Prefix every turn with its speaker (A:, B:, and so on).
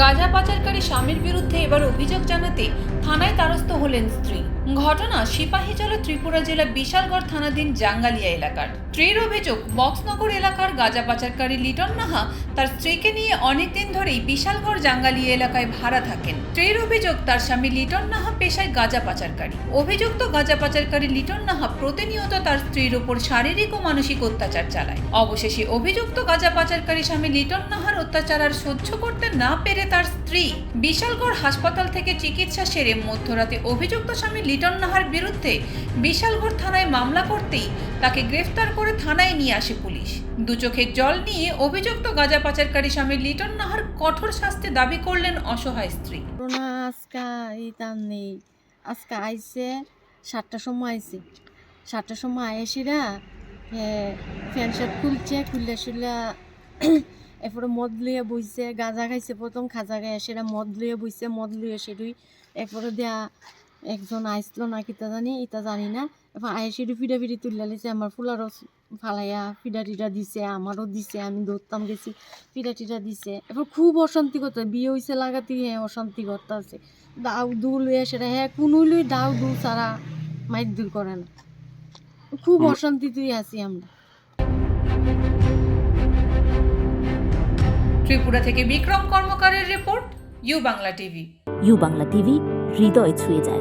A: গাঁজা পাচারকারী স্বামীর বিরুদ্ধে এবার অভিযোগ জানাতে থানায় তারস্থ হলেন স্ত্রী। ঘটনা সিপাহী সিপাহীজলা ত্রিপুরা জেলা বিশালগড় থানাধীন জাঙ্গালিয়া এলাকার। স্ত্রীর অভিযোগ, বক্সনগর এলাকার গাঁজা পাচারকারী লিটন নাহা তার স্ত্রীকে নিয়ে অনেকদিন ধরেই বিশালগড় জাঙ্গালিয়া এলাকায় ভাড়া থাকেন। স্ত্রীর অভিযোগ, তার স্বামী লিটন নাহা পেশায় গাঁজা পাচারকারী। অভিযুক্ত গাঁজা পাচারকারী লিটন নাহা প্রতিনিয়ত তার স্ত্রীর উপর শারীরিক ও মানসিক অত্যাচার চালায়। অবশেষে অভিযুক্ত গাঁজা পাচারকারী স্বামী লিটন নাহার অত্যাচার আর সহ্য করতে না পেরে তার স্ত্রী বিশালগড় হাসপাতাল থেকে চিকিৎসা সেরে মধ্যরাতে অভিযুক্ত স্বামী লিটন নাহার বিরুদ্ধে বিশালগড় থানায় মামলা করতেই তাকে গ্রেফতার করে থানায় নিয়ে আসে পুলিশ। দু চোখের জল নিয়ে অভিযুক্ত গাঁজা পাচারকারী স্বামী লিটন নাহার কঠোর শাস্তি দাবি করলেন অসহায় স্ত্রী।
B: আজকা আইসে, সাতটার সময় আইসে। সাতটার সময় আইসিরা ফ্যান শার্ট খুলছে, খুললে শুলে এরপরে মদ লুয়ে বইছে, গাঁজা খাইছে প্রথম, খাজা খাই সেটা মদ লুয়ে বইছে, মদ লইয়া সেটুই এরপরে দেয়া একজন আইসলো না কিতা জানি ইতা জানি না। আইসিডি ফিডা ফিডি তুললে লিছে আমার ফুলারও ফালাইয়া ফিডা টিডা দিছে আমারও দিছে আমি ধরতাম গেছি ফিডা টিডা দিছে। এরপর খুব অশান্তি করতে বিয়ে হয়েছে লাগাতে হ্যাঁ অশান্তি করতে আছে। দাউ দু লইয়া সেটা হ্যাঁ কোনো লই দাউ দু সারা মাইর দূর করে না। খুব অশান্তিতেই আছি আমরা।
A: ত্রিপুরা থেকে Bikram কর্মকারের report U Bangla TV.
C: U Bangla TV হৃদয় ছুঁয়ে যায়।